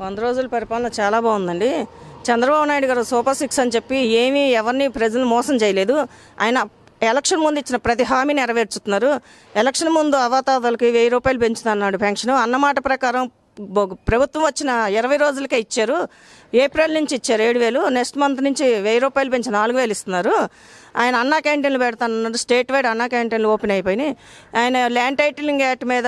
వంద రోజుల పరిపాలన చాలా బాగుందండి. చంద్రబాబు నాయుడు గారు సూపర్ సిక్స్ అని చెప్పి ఏమీ ఎవరిని ప్రజలు మోసం చేయలేదు. ఆయన ఎలక్షన్ ముందు ఇచ్చిన ప్రతి హామీ నెరవేర్చుతున్నారు. ఎలక్షన్ ముందు అవతాదాలకి వెయ్యి రూపాయలు పెంచుతున్నాడు పెన్షన్. అన్నమాట ప్రకారం ప్రభుత్వం వచ్చిన ఇరవై రోజులకే ఇచ్చారు. ఏప్రిల్ నుంచి ఇచ్చారు ఏడు వేలు. నెక్స్ట్ మంత్ నుంచి వెయ్యి రూపాయలు పెంచి నాలుగు వేలు ఇస్తున్నారు. ఆయన అన్నా క్యాంటీన్లు పెడతానన్నారు స్టేట్ వైడ్ అన్నా క్యాంటీన్లు ఓపెన్ అయిపోయినాయి. ఆయన ల్యాండ్ టైటిలింగ్ యాక్ట్ మీద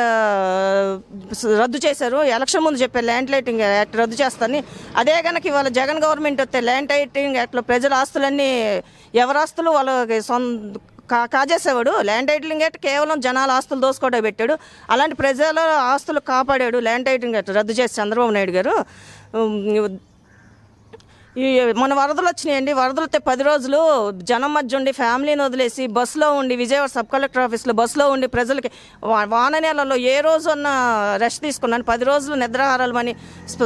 రద్దు చేశారు. ఎలక్షన్ ముందు చెప్పారు ల్యాండ్ లైటింగ్ యాక్ట్ రద్దు చేస్తారని అదే కనుక ఇవాళ జగన్ గవర్నమెంట్ వస్తే ల్యాండ్ లైటింగ్ యాక్ట్లో ప్రజల ఆస్తులన్నీ ఎవరి ఆస్తులు వాళ్ళకి సొంత కా కాజేసేవాడు. ల్యాండ్ టైటిలింగ్ యాక్ట్ కేవలం జనాల ఆస్తులు దోసుకోవడం పెట్టాడు. అలాంటి ప్రజల ఆస్తులు కాపాడాడు ల్యాండ్ టైటిలింగ్ యాక్ట్ రద్దు చేసి చంద్రబాబు నాయుడు గారు. మన వరదలు వచ్చినాయండి. వరదలు వస్తే పది రోజులు జనం మధ్య ఉండి ఫ్యామిలీని వదిలేసి బస్సులో ఉండి విజయవాడ సబ్ కలెక్టర్ ఆఫీస్లో బస్సులో ఉండి ప్రజలకి వాన నెలలో ఏ రోజు అన్న రెస్ట్ తీసుకున్నాను. పది రోజులు నిద్రాహారాలు అని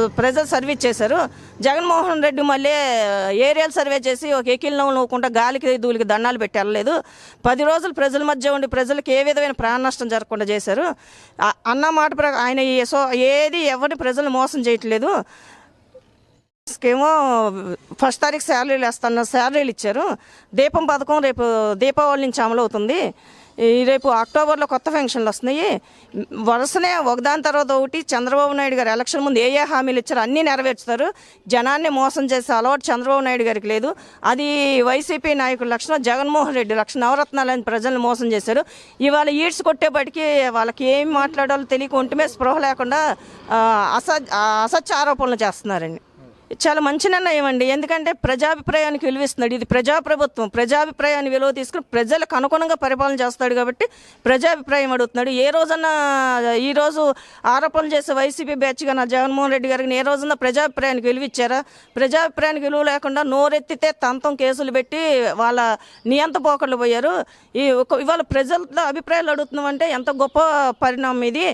ప్రజలు సర్వీస్ చేశారు. జగన్మోహన్ రెడ్డి మళ్ళీ ఏరియాలు సర్వే చేసి ఒక ఎకిల్ నవ్వుకుంటా గాలికి దూలికి దండాలు పెట్టి వెళ్ళలేదు. పది రోజులు ప్రజల మధ్య ఉండి ప్రజలకు ఏ విధమైన ప్రాణ నష్టం జరగకుండా చేశారు. అన్న మాట ప్రకారం ఆయన ఈ- సో ఏది ఎవరిని ప్రజలు మోసం చేయట్లేదు. ఏమో ఫస్ట్ తారీఖు శాలరీలు వేస్తున్నారు శాలరీలు ఇచ్చారు. దీపం పథకం రేపు దీపావళి నుంచి అమలు అవుతుంది. రేపు అక్టోబర్లో కొత్త ఫంక్షన్లు వస్తున్నాయి. వరుసనే ఒకదాని తర్వాత ఒకటి చంద్రబాబు నాయుడు గారు ఎలక్షన్ ముందు ఏ ఏ హామీలు ఇచ్చారో అన్నీ నెరవేర్చుతారు. జనాన్ని మోసం చేసే అలవాటు చంద్రబాబు నాయుడు గారికి లేదు. అది వైసీపీ నాయకుల లక్షణం జగన్మోహన్ రెడ్డి లక్షణం నవరత్నాలని ప్రజలను మోసం చేశారు. ఇవాళ ఈడ్స్ కొట్టేపటికి వాళ్ళకి ఏం మాట్లాడాలో తెలియక ఒంటి మీద స్పృహ లేకుండా అస అసత్య ఆరోపణలు చేస్తున్నారండి. చాలా మంచి నిర్ణయం అండి. ఎందుకంటే ప్రజాభిప్రాయానికి విలువిస్తున్నాడు. ఇది ప్రజాప్రభుత్వం. ప్రజాభిప్రాయాన్ని విలువ తీసుకుని ప్రజలకు అనుగుణంగా పరిపాలన చేస్తాడు కాబట్టి ప్రజాభిప్రాయం అడుగుతున్నాడు. ఏ రోజన్నా ఈ రోజు ఆరోపణలు చేసే వైసీపీ బ్యాచ్గా నా జగన్మోహన్ రెడ్డి గారికి ఏ రోజున ప్రజాభిప్రాయానికి విలువిచ్చారా ప్రజాభిప్రాయానికి విలువ లేకుండా నోరెత్తితే తంతం కేసులు పెట్టి వాళ్ళ నియంత పోకళ్ళు పోయారు. ఈ ఒక ఇవాళ ప్రజల అభిప్రాయాలు అడుగుతున్నామంటే ఎంత గొప్ప పరిణామం ఇది.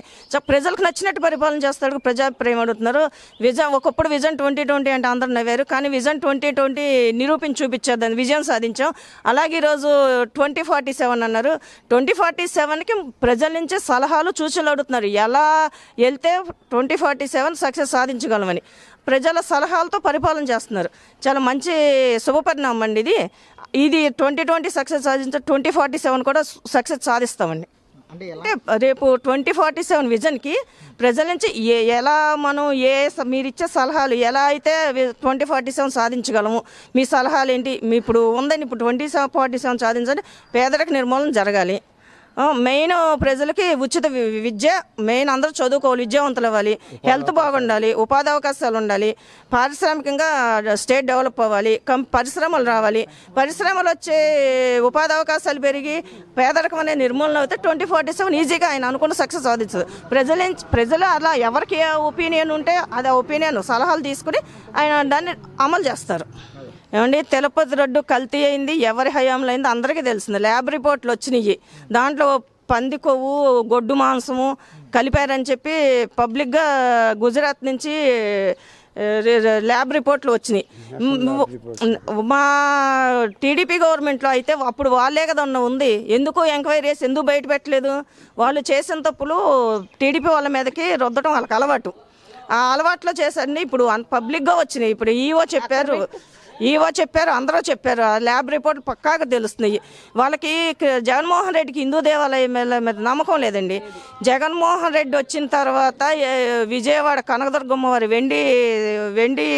ప్రజలకు నచ్చినట్టు పరిపాలన చేస్తాడు ప్రజాభిప్రాయం అడుగుతున్నారు. విజన్ ఒకప్పుడు విజన్ ట్వంటీ ట్వంటీ అంటే అందరూ నవ్వారు. కానీ విజన్ ట్వంటీ ట్వంటీ నిరూపించి చూపించారు దాన్ని విజయం సాధించాం. అలాగే ఈరోజు ట్వంటీ ఫార్టీ సెవెన్ అన్నారు. ట్వంటీ ఫార్టీ సెవెన్కి ప్రజల నుంచి సలహాలు సూచనలు అడుగుతున్నారు. ఎలా వెళ్తే ట్వంటీ ఫార్టీ సెవెన్ సక్సెస్ సాధించగలమని ప్రజల సలహాలతో పరిపాలన చేస్తున్నారు. చాలా మంచి శుభపరిణామం అండి ఇది. ఇది ట్వంటీ ట్వంటీ సక్సెస్ సాధించ ట్వంటీ ఫార్టీ సెవెన్ కూడా సక్సెస్ సాధిస్తామండి. అంటే రేపు ట్వంటీ ఫార్టీ సెవెన్ విజన్కి ప్రజల నుంచి ఏ ఎలా మనం ఏ మీరు ఇచ్చే సలహాలు ఎలా అయితే ట్వంటీ ఫార్టీ సెవెన్ సాధించగలము మీ సలహాలు ఏంటి మీ ఇప్పుడు ఉందని ఇప్పుడు ట్వంటీ సెవెన్ ఫార్టీ సెవెన్ సాధించండి పేదరిక నిర్మూలన జరగాలి. మెయిన్ ప్రజలకి ఉచిత విద్య మెయిన్ అందరూ చదువుకోవాలి విద్యావంతులు అవ్వాలి హెల్త్ బాగుండాలి ఉపాధి అవకాశాలు ఉండాలి పారిశ్రామికంగా స్టేట్ డెవలప్ అవ్వాలి కం పరిశ్రమలు రావాలి. పరిశ్రమలు వచ్చే ఉపాధి అవకాశాలు పెరిగి పేదరికం అనే నిర్మూలన అయితే ట్వంటీ ఫార్టీ సెవెన్ ఈజీగా ఆయన అనుకున్న సక్సెస్ సాధించదు. ప్రజల ప్రజలు అలా ఎవరికి ఏ ఒపీనియన్ ఉంటే అది ఆ ఒపీనియన్ సలహాలు తీసుకుని ఆయన దాన్ని అమలు చేస్తారు. ఏమండి తిరుపతి రోడ్డు కల్తీ అయింది ఎవరి హయాంలో అయింది అందరికీ తెలిసింది. ల్యాబ్ రిపోర్ట్లు వచ్చినాయి. దాంట్లో పంది కొవ్వు గొడ్డు మాంసము కలిపారని చెప్పి పబ్లిక్గా గుజరాత్ నుంచి ల్యాబ్ రిపోర్ట్లు వచ్చినాయి. మ్, టీడీపీ గవర్నమెంట్లో అయితే అప్పుడు వాళ్ళే కదా ఉన్న ఉంది. ఎందుకు ఎంక్వైరీ చేసి ఎందుకు బయట పెట్టలేదు? వాళ్ళు చేసిన తప్పులు టీడీపీ వాళ్ళ మీదకి రుద్దడం వాళ్ళకి అలవాటు. ఆ అలవాట్లో చేసండి ఇప్పుడు పబ్లిక్గా వచ్చినాయి. ఇప్పుడు ఈఓ చెప్పారు. ఈవో చెప్పారు అందరూ చెప్పారు. ల్యాబ్ రిపోర్ట్ పక్కాగా తెలుస్తున్నాయి వాళ్ళకి జగన్మోహన్ రెడ్డికి హిందూ దేవాలయం మీద నమ్మకం లేదండి. జగన్మోహన్ రెడ్డి వచ్చిన తర్వాత విజయవాడ కనకదుర్గమ్మ వారి వెండి వెండి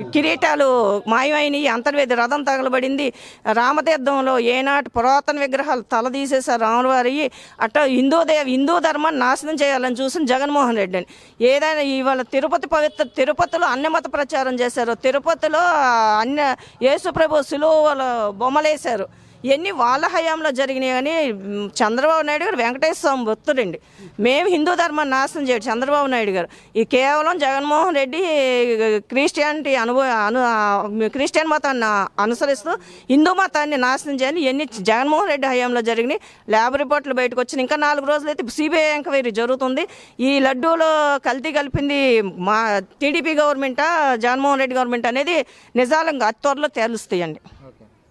కిరీటాలు మాయమైనవి అంతర్వేది రథం తగలబడింది. రామతీర్థంలో ఏనాటి పురాతన విగ్రహాలు తల తీసేశారు రాములవారి అట్ట హిందూ దేవ హిందూ ధర్మాన్ని నాశనం చేయాలని చూసిన జగన్మోహన్ రెడ్డి అని ఏదైనా ఇవాళ తిరుపతి పవిత్ర తిరుపతిలో అన్యమత ప్రచారం చేశారు. తిరుపతిలో అన్య యేసు ప్రభు బొమ్మలేశారు. ఇవన్నీ వాళ్ళ హయాంలో జరిగినాయి కానీ చంద్రబాబు నాయుడు గారు వెంకటేశ్వర స్వామి భక్తుడండి. మేము హిందూ ధర్మాన్ని నాశనం చేయడు చంద్రబాబు నాయుడు గారు. ఈ కేవలం జగన్మోహన్ రెడ్డి క్రిస్టియానిటీ అనుభవ అను క్రిస్టియన్ మతాన్ని అనుసరిస్తూ హిందూ మతాన్ని నాశనం చేయని ఇవన్నీ జగన్మోహన్ రెడ్డి హయాంలో జరిగినాయి. ల్యాబ్ రిపోర్ట్లు బయటకు వచ్చినాయి. ఇంకా నాలుగు రోజులు అయితే సిబిఐ ఎంక్వైరీ జరుగుతుంది. ఈ లడ్డూలో కల్తీ కలిపింది మా టీడీపీ గవర్నమెంటా జగన్మోహన్ రెడ్డి గవర్నమెంట్ అనేది నిజాలంగా అతి త్వరలో తేలుస్తాయండి.